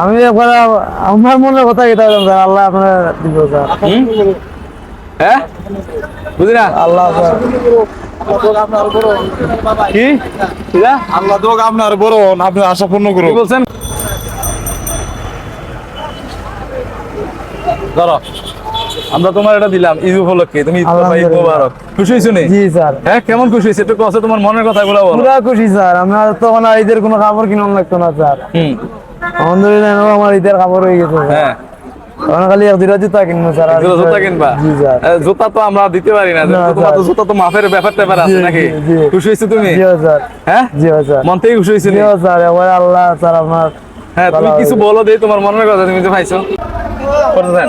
আমি একবার আমার মনের কথা এটা স্যার। আল্লাহ আপনার দিব স্যার। হ্যাঁ? বুঝলি না? আল্লাহ কি? আল্লাহ দোক আপনার বড় আপনি আশা পূর্ণ করুন। বলছেন? ধরো আমরা তোমার এটা দিলাম ঈদ উপলক্ষে। তুমি ঈদ। মোবারক। খুশি হয়েছো নি? জি স্যার। হ্যাঁ কেমন খুশি হয়েছে একটু কথা তোমার মনের কথাগুলো বলো। পুরা খুশি স্যার। আমরা তখন আর ঈদের কোনো কাপড় কিনুন লাগতো না স্যার। হুম। আলহামদুলিল্লাহ আমার ঈদের কাপড় হয়ে গেছে। হ্যাঁ। খালি এক জুতা কিনবো স্যার আর জুতা জুতা কিনবা? জি স্যার। জুতা তো আমরা দিতে পারি না না, তোমার তো জুতা তো মাপের ব্যাপার ট্যাপার আছে নাকি জি, জি। খুশি হয়েছো তুমি? জি স্যার। হ্যাঁ? জি স্যার। মন থেকে খুশি হয়েছো জি স্যার এবার আল্লাহ স্যার আপনার হ্যাঁ তুমি কিছু বলো দেই তোমার মনের কথা তুমি তো পাইছো করতেছেন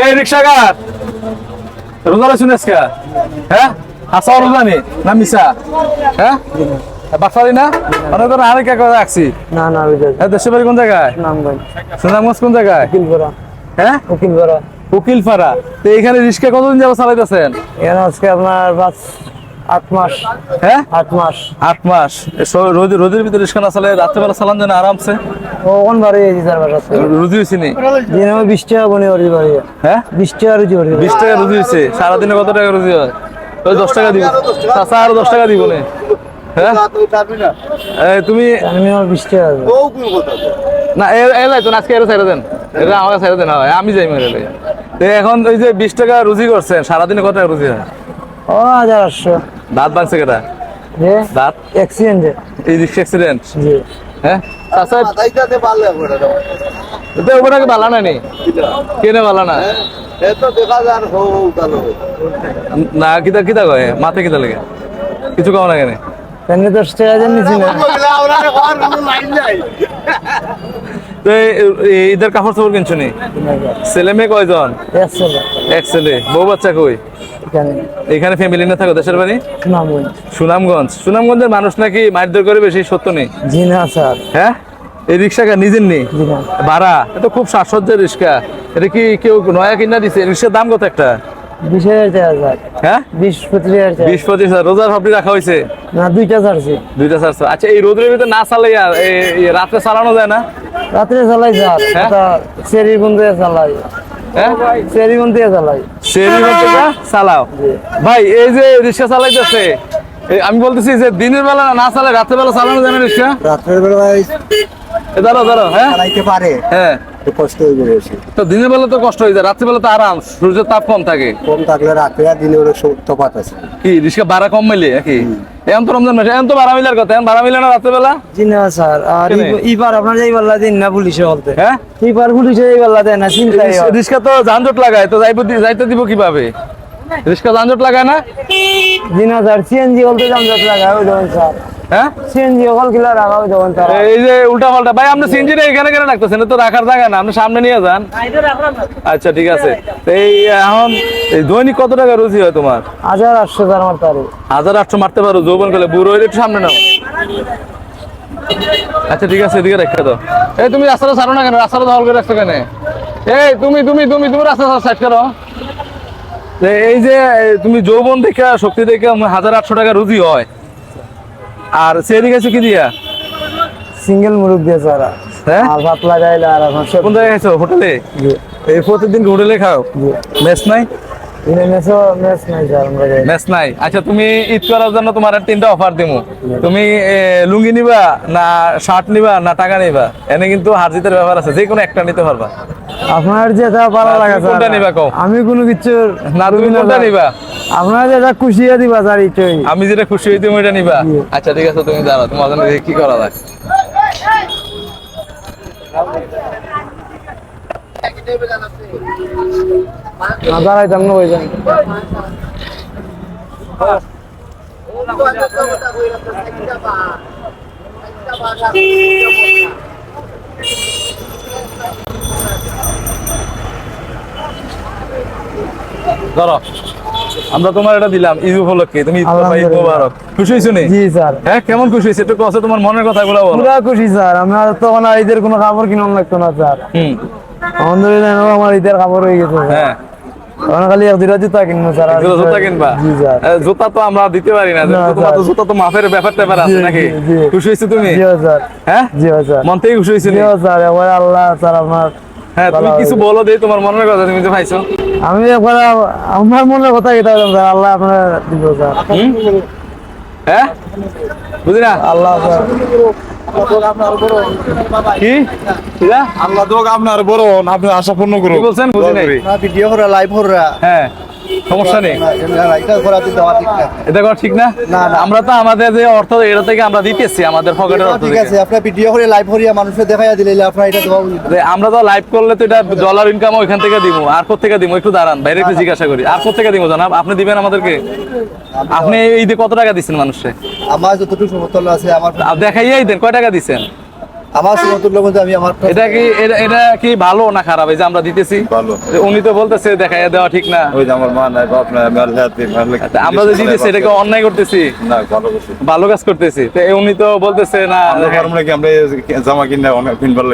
এই রিক্সাকার রোজা রসুন আজকে? হ্যাঁ? রোজা নি মিশা হ্যাঁ? বাসারি না? অনেক আরেক এক রাখছি? না না হ্যাঁ দেশের বাড়ি কোন জায়গায়? নামগঞ্জ সুনামগঞ্জ কোন জায়গায়? উকিলপাড়া। হ্যাঁ? উকিলপাড়া। উকিলপাড়া। তো এখানে রিক্সা কতদিন যাব চালাইতেছেন? এখানে আজকে আপনার পাঁচ আট মাস। হ্যাঁ? আট মাস। আট মাস। রোদ- রোদের ভিতরে রিক্সা না চালায় রাত্রেবেলা চালান যেন আরামসে? ও কোন বাড়ি গেছি স্যার বাসা রুজি হয়েছে নি? দিনে বিশ টাকা বনি বাড়ি হ্যাঁ। বিশ টাকা রুজি করি বিশ টাকা রুজি হয়েছে সারাদিনে কত টাকা রুজি হয়? ওই দশ টাকা দিব। চাষা আরও দশ টাকা দিব নে। হ্যাঁ? তুমি। না এ এ লাই তো আজকে এর ছেড়ে দেন। এটা আমাকে ছেড়ে দেন আমি যাই মেরে তো এখন ওই যে বিশ টাকা রুজি করছেন সারাদিনে কত টাকা রুজি হয়? ও হাজার আটশো। দাঁত ভাঙছে কেটা? দাঁত? অ্যাক্সিডেন্টে এই রিক্সা অ্যাক্সিডেন্ট হ্যাঁ? চাষা তো ওটাকে বালা না নি? কেনে বালা না না কিতা কিতা কয়? মাথা কিতা লাগে? কিছু কম না কেন? তেমনি দশ টাকা দিয়ে নিছি না। তো ঈদের কাপড় চোপড় কিনছো নি? ছেলে মেয়ে কয়জন? একশো এক ছেলে। বউ বাচ্চা কই? এখানে। ফ্যামিলি না থাকো দেশের বাড়ি? নামগঞ্জ সুনামগঞ্জ। সুনামগঞ্জের মানুষ নাকি মারধর করে বেশি সত্য নেই? জি না স্যার। হ্যাঁ? এই রিক্সা নিজের নেই? ভাড়া? এটা খুব সাজসজ্জার রিক্সা। এটা কি কেউ নয়া কিনা দিছে? রিক্সার দাম কত একটা? হ্যাঁ? বিশ হাজার টাকা। হাজার। রোজার ভাবটি রাখা হয়েছে? না দুইটা ছাড়ছি। দুইটা চারশো আচ্ছা এই রোদের ভিতরে না চালাই আর এই- এই রাত্রে চালানো যায় না? রাত্রে চালাই স্যার। হ্যাঁ? সেরি বন্ধু চালাই। হ্যাঁ? চালাও। ভাই এই যে রিক্সা চালাইতেছে আমি বলতেছি যে দিনের বেলা না চালে রাতের বেলা চালানো জানে রিক্সা? রাত্রের বেলা দাঁড়াও দাঁড়াও হ্যাঁ? পারে। হ্যাঁ। কষ্ট হয়ে যাবে তো দিনের বেলা তো কষ্ট হয়ে যায় রাত্রে বেলা তো আরাম সূর্যের তাপ কম থাকে। কম থাকলে রাত্রে আর দিনে ওর তফাত আছে। কি রিক্সা ভাড়া কম মিলে নাকি? এখন তো রমজান মাসে এখন তো ভাড়া মিলার কথা এখন ভাড়া মিলে না বেলা? জি না স্যার। আর আপনার যাই পাল্লা দিন না পুলিশে বলতে। হ্যাঁ? পুলিশে পাল্লা দেয় না হয়। রিক্সা তো যানজট লাগায় তো যাইব যাইতে দিব কীভাবে? রিক্সা যানজট লাগায় না? জি না স্যার সিএনজি বলতে দাম যত লাগা ওই স্যার। হ্যাঁ? সিএনজি অকল কিলা রাখা ওই দেবেন স্যার এই যে উল্টা পাল্টা। ভাই আপনি সিনজিটা এখানে কেন রাখতেছেন? তো রাখার জায়গা না আপনি সামনে নিয়ে যান। আচ্ছা ঠিক আছে। এই এখন দৈনিক কত টাকা রুজি হয় তোমার? হাজার আটশো হাজার আটশো মারতে পারো যৌবন করলে বুড়ো হইলে একটু সামনে নাও। আচ্ছা ঠিক আছে এদিকে রেখে দাও। এই তুমি রাস্তাটা ছাড়ো না কেন? রাস্তাটা দখল করে রাখছো কেন? এই তুমি তুমি তুমি তুমি রাস্তা সাইড করো। এই যে তুমি যৌবন দেখে শক্তি দেখে হাজার আটশো টাকা রুজি হয়। আর সেদিক আছে কি দিয়া? সিঙ্গেল মুরগ দিয়ে স্যার হ্যাঁ? আর ভাত লাগাইলে আর কোন জায়গায় গেছো হোটেলে? এই প্রতিদিন হোটেলে খাও? মেস নাই? মেস নাই স্যার আমরা যাই। মেস নাই আচ্ছা তুমি ঈদ করার জন্য তোমার তিনটা অফার দিমু তুমি লুঙ্গি নিবা না শার্ট নিবা না টাকা নিবা এনে কিন্তু হার জিতের ব্যাপার আছে যে কোনো একটা নিতে পারবা আপনার যেটা ভালো লাগে কোনটা নিবা কও? আমি কোনো কিছু না তুমি কোনটা নিবা আপনার যেটা খুশিয়া দিবা স্যার এইটাই আমি যেটা খুশি হই তুমি ওইটা নিবা আচ্ছা ঠিক আছে তুমি জানো তোমার জন্য কি করা যায় না দাঁড়াইতাম না ওই জন্য ধরো আমরা তোমার এটা দিলাম ঈদ উপলক্ষে তুমি ঈদ। মোবারক। খুশি হয়েছো নি? জি স্যার। হ্যাঁ কেমন খুশি হয়েছে? একটু কষ্ট তোমার মনের কথা বলো। পুরা খুশি স্যার। আমরা তখন আর ঈদের কোনো কাপড় কিনুন লাগতো না স্যার। হুম। আলহামদুলিল্লাহ আমার ঈদের কাপড় হয়ে গেছে হ্যাঁ। খালি এক দুটা জুতা কিনবো স্যার জুতা কিনবা? জি স্যার। এ, জুতা তো আমরা দিতে পারি না না, তোমার তো জুতা তো মাফের ব্যাপার ট্যাপার আছে নাকি। খুশি হয়েছো তুমি? জি স্যার। হ্যাঁ? জি স্যার। মন থেকে খুশি হয়েছো জি স্যার এবার আল্লাহ স্যার হ্যাঁ তুমি কিছু বলো দেই তোমার মনের কথা তুমি যে পাইছো আমি একবার আমার মনের কথা এটা স্যার আল্লাহ আপনার দিব স্যার? হ্যাঁ? বুঝি না? আল্লাহ কি? আল্লাহ দোক আপনার বড় আপনি আশা পূর্ণ করুন বলছেন? বুঝি না ভিডিও করা লাইভ হ্যাঁ। সমস্যা নেই। এটা করা ঠিক না। আমরা তো আমাদের যে অর্থ এটা থেকে আমরা দিতেছি আমাদের পকেটের অর্থ ঠিক আছে আপনার ভিডিও করে লাইভ করিয়া দেখাইয়া দিলে আপনার এটা দেওয়া আমরা তো লাইভ করলে তো এটা ডলার ইনকাম ওইখান থেকে দিব আর কোথেকে দিব একটু দাঁড়ান বাইরে একটু জিজ্ঞাসা করি। আর কোথেকে দিব জানাব? আপনি দিবেন আমাদেরকে? আপনি এই কত টাকা দিচ্ছেন মানুষে? আমার যতটুকু সমতল আছে আমার দেখাইয়াই দেন কয় টাকা দিচ্ছেন আমার সমতুল্য মধ্যে আমি আমার এটা কি এটা- কি ভালো না খারাপ? এই যে আমরা দিতেছি। ভালো। উনি তো বলতেছে দেখাইয়া দেওয়া ঠিক না। ওই যে আমার মা নাই বাপ নাই আমার হাতে ভালো আমরা যে দিতেছি এটাকে অন্যায় করতেছি? না ভালো ভালো কাজ করতেছি। তো উনি তো বলতেছে না আমরা নাকি আমরা জামা কিনে অনেক কিনবার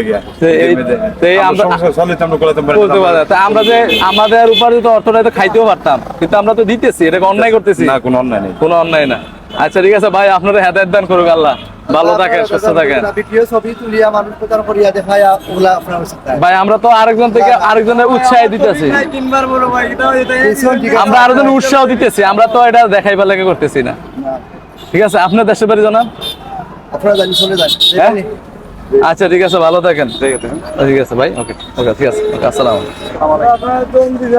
তো এই- তো এই আমরা- সংসার আমরা কোলাতে পারি বলতে পারে তা আমরা যে আমাদের উপরে তো অর্থটা তো খাইতেও পারতাম কিন্তু আমরা তো দিতেছি এটাকে অন্যায় করতেছি? না কোনো অন্যায় নেই। কোনো অন্যায় না। আচ্ছা ঠিক আছে ভাই আপনারা হেদায়ত দান করুক আল্লাহ। ভালো থাকেন সুস্থ থাকেন। ভিডিও ছবি তুলিয়া মানুষ প্রচার করিয়া দেখাইয়া ওগুলা আপনার ভাই আমরা তো আরেকজন থেকে আরেকজনের উৎসাহ দিতেছি। পেছন ঠিক আছে। আমরা আরেকজন উৎসাহ দিতেছি আমরা তো এটা দেখাইবার লাগে করতেছি না। ঠিক আছে আপনার দেশের বাড়ি জানান। আপনারা জানি চলে যান। হ্যাঁ? আচ্ছা ঠিক আছে ভালো থাকেন। ঠিক আছে। ভাই ওকে ওকে ঠিক আছে ওকে আসসালাম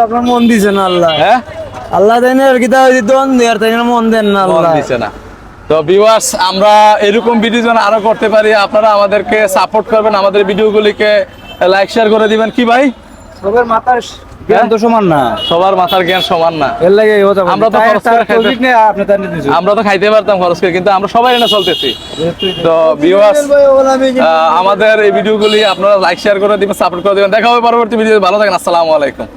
আপনার মন দিছে না আল্লাহ। হ্যাঁ? আল্লাহ দেন আর হইছে দন দেয়ার তাই মন দেন না আল্লাহ। দিছে না। তো ভিউয়ার্স আমরা এরকম ভিডিও যেন আরও করতে পারি আপনারা আমাদেরকে সাপোর্ট করবেন আমাদের ভিডিওগুলিকে লাইক শেয়ার করে দিবেন। কি ভাই? সবার মাথার জ্ঞান তো সমান না। সবার মাথার জ্ঞান সমান না। এর লাগে আমরা তো খরচ করে খাইতে- আপনি তার আমরা তো খাইতে পারতাম খরচ করে কিন্তু আমরা সবাই এনে চলতেছি। তো ভিউয়ার্স আমাদের এই ভিডিওগুলি আপনারা লাইক শেয়ার করে দিবেন সাপোর্ট করে দিবেন। দেখা হবে পরবর্তী ভিডিও ভালো থাকেন আসসালামু আলাইকুম।